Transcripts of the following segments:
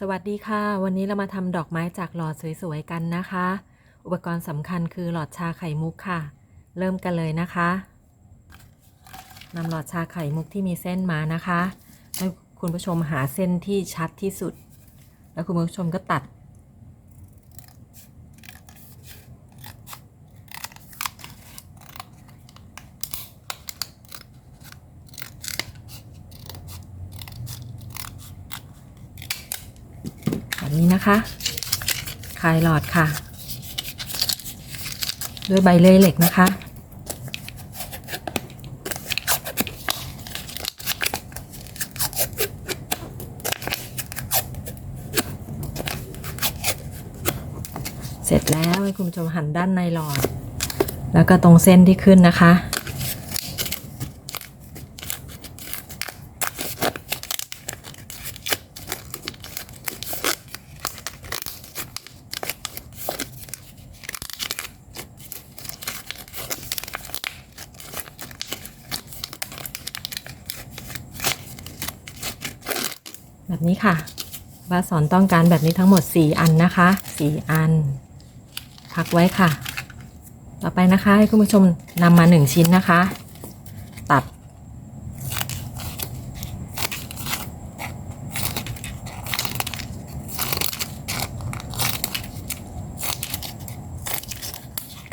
สวัสดีค่ะ วันนี้เรามาทำดอกไม้จากหลอดสวยๆกันนะคะ อุปกรณ์สำคัญคือหลอดชาไข่มุกค่ะ เริ่มกันเลยนะคะนำหลอดชาไข่มุกที่มีเส้นมานะคะให้คุณผู้ชมหาเส้นที่ชัดที่สุด แล้วคุณผู้ชมก็ตัด นะคะ คลายหลอดค่ะ ด้วยใบเลื่อยเหล็กนะคะ เสร็จแล้วให้คุณผู้ชมหันด้านในหลอด แล้วก็ตรงเส้นที่ขึ้นนะคะ นี้ค่ะว่าสอนต้องการแบบนี้ทั้งหมด 4 อันนะคะ 4 อัน พักไว้ค่ะ ต่อไปนะคะให้คุณผู้ชมนำมา 1 ชิ้นนะคะ ตัด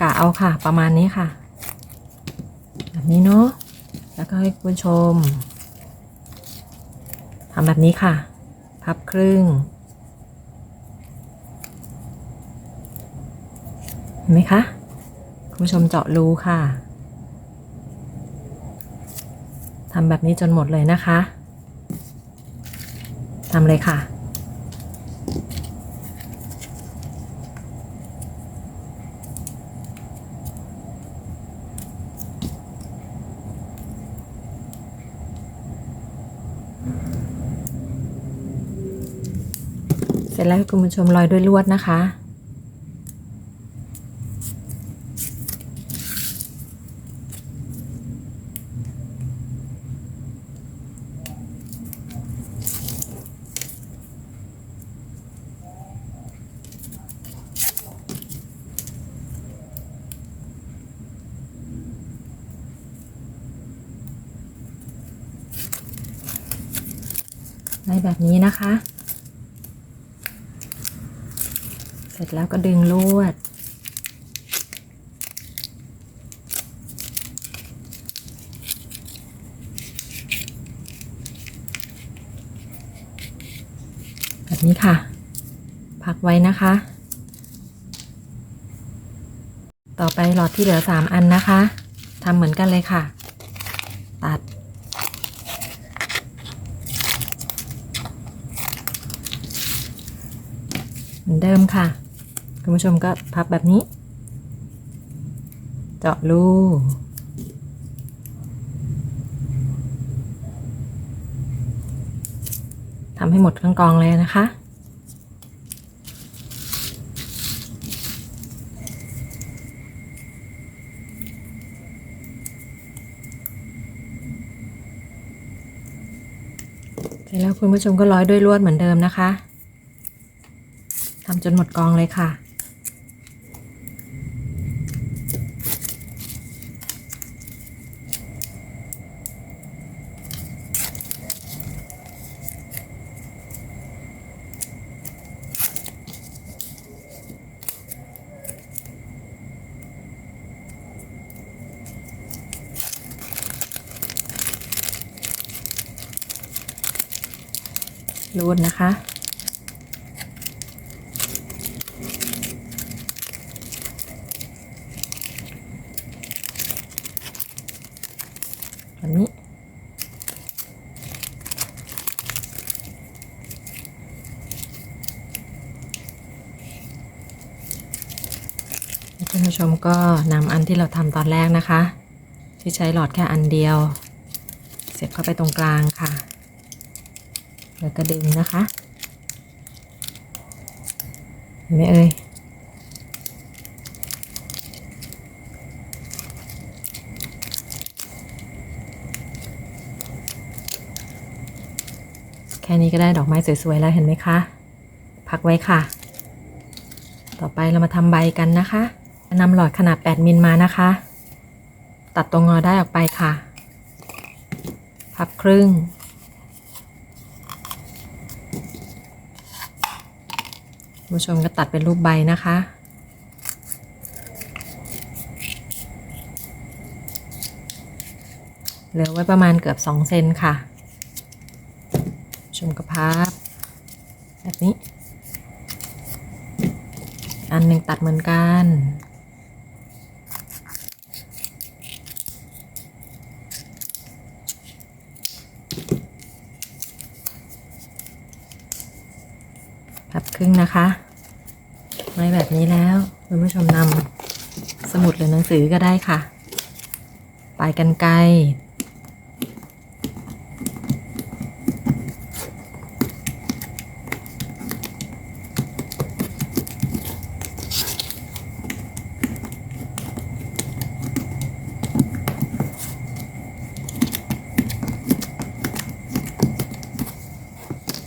กะเอาค่ะ ประมาณนี้ค่ะ แบบนี้เนาะแล้วก็ให้คุณผู้ชมทำแบบนี้ค่ะ พับครึ่งเห็นไหมคะ คุณผู้ชมเจาะรูค่ะทำแบบนี้จนหมดเลยนะคะทำเลยค่ะ ร็จแล้วให้คุณผู้ชมโรอยด้วยลวดนะคะ ได้แบบนี้นะคะ เส ร็จแล้วก็ดึงลวด แบบนี้ค่ะ พักไว้นะคะ ต่อไปหลอดที่เหลือ3อันนะคะทำเหมือนกันเลยค่ะ ตัดเหมือนเดิมค่ะ คุณผู้ชมก็พับแบบนี้ เจาะรูทำให้หมดทั้งกองเลยนะคะเสร็จแล้วคุณผู้ชมก็ร้อยด้วยลวดเหมือนเดิมนะคะ ทำจนหมดกองเลยค่ะ รูดนะคะแบบนี้คุณผู้ชมก็นำอันที่เราทำตอนแรกนะคะ ที่ใช้หลอดแค่อันเดียว เสียบเข้าไปตรงกลางค่ะ แล้วก็ดึงนะคะเห็นไหมเอ่ยแค่นี้ก็ได้ดอกไม้สวยๆแล้วเห็นไหมคะ พักไว้ค่ะ ต่อไปเรามาทำใบกันนะคะนำหลอดขนาด 8 มิลมานะคะ ตัดตรงงอได้ออกไปค่ะ พับครึ่ง คุณ ผู้ชมก็ตัดเป็นรูปใบนะคะ เหลือไว้ประมาณเกือบ2เซนค่ะ ชมกระพับแบบนี้ อันหนึ่งตัดเหมือนกัน พับครึ่งนะคะไว้แบบนี้แล้วคุณผู้ชมนำสมุดหรือหนังสือก็ได้ค่ะ ปลายกันไกล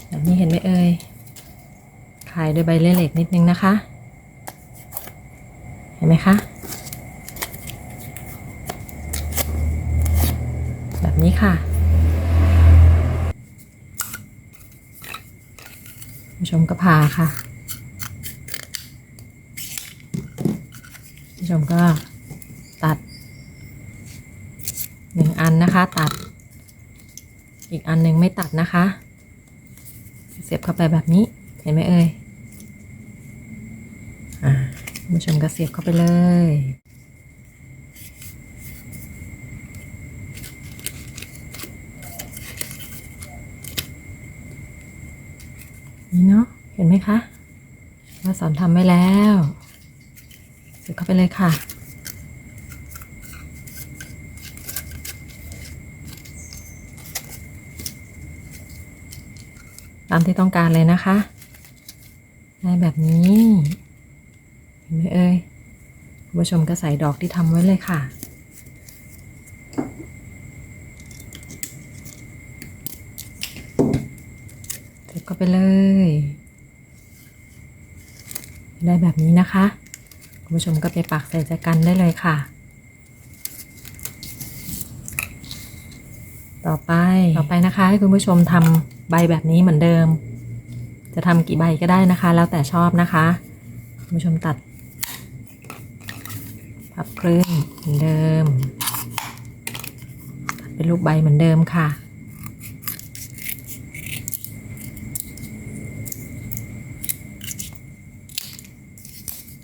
แบบนี้เห็นไหมเอ่ยขายด้วยใบเลื่อยเหล็กนิดนึงนะคะ เห็นไหมคะ แบบนี้ค่ะผู้ชมก็พาค่ะผู้ชมก็ตัดหนึ่งอันนะคะ ตัด อีกอันหนึ่งไม่ตัดนะคะ เสียบเข้าไปแบบนี้ เห็นไหมเอ่ย ผู้ชมก็เสียบเข้าไปเลย นี่เนาะเห็นไหมคะว่าสอนทำไว้แล้วเสียบเข้าไปเลยค่ะตามที่ต้องการเลยนะคะ ได้แบบนี้ เห็นไหมเอ่ยคุณผู้ชมก็ใส่ดอกที่ทำไว้เลยค่ะ เสร็จก็ไปเลย ได้แบบนี้นะคะ คุณผู้ชมก็ไปปักใส่ใจกันได้เลยค่ะ ต่อไป ต่อไปนะคะ ให้คุณผู้ชมทำใบแบบนี้เหมือนเดิม จะทำกี่ใบก็ได้นะคะ แล้วแต่ชอบนะคะ คุณผู้ชมตัด พับครึ่งเหมือนเดิม เป็นรูปใบเหมือนเดิมค่ะ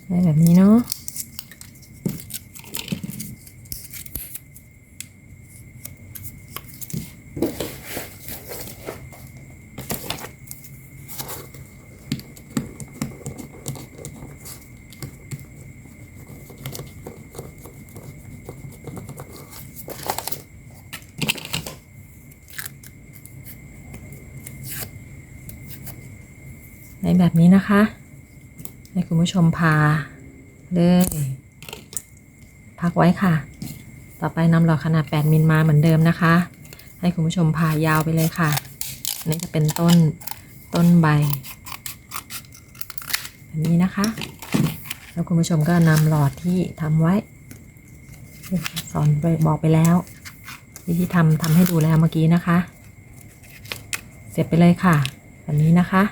ได้แบบนี้เนาะ ในแบบนี้นะคะ ให้คุณผู้ชมพาเลยพักไว้ค่ะ ต่อไปนำหลอดขนาด 8 มิลมาเหมือนเดิมนะคะ ให้คุณผู้ชมพายาวไปเลยค่ะอันนี่จะเป็นต้นต้นใบแบบนี้นะคะ แล้วคุณผู้ชมก็นำหลอดที่ทำไว้สอนไปบอกไปแล้ว วิธีทำทำให้ดูแล้วเมื่อกี้นะคะ เสียบไปเลยค่ะแบบนี้นะคะ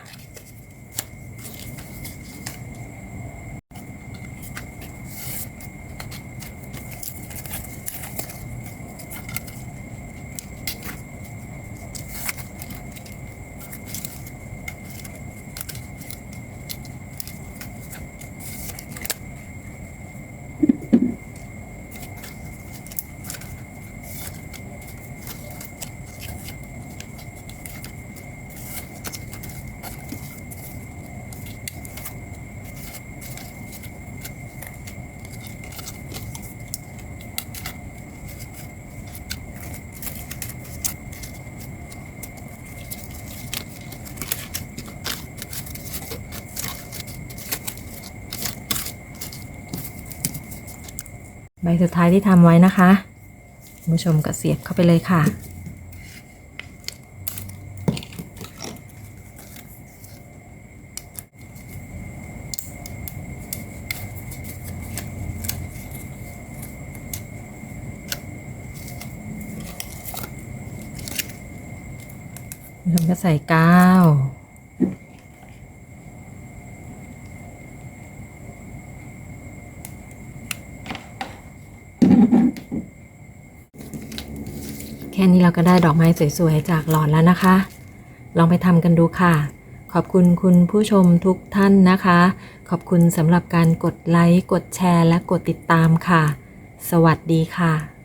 ใบสุดท้ายที่ทำไว้นะคะคุณผู้ชมก็เสียบเข้าไปเลยค่ะ คุณผู้ชมก็ใส่กาว ค่นี้เราก็ได้ดอกไม้สวยๆ จากหลอดแล้วนะคะ ลองไปทำกันดูค่ะ ขอบคุณคุณผู้ชมทุกท่านนะคะ ขอบคุณสำหรับการกดไลค์ กดแชร์ และกดติดตามค่ะ สวัสดีค่ะ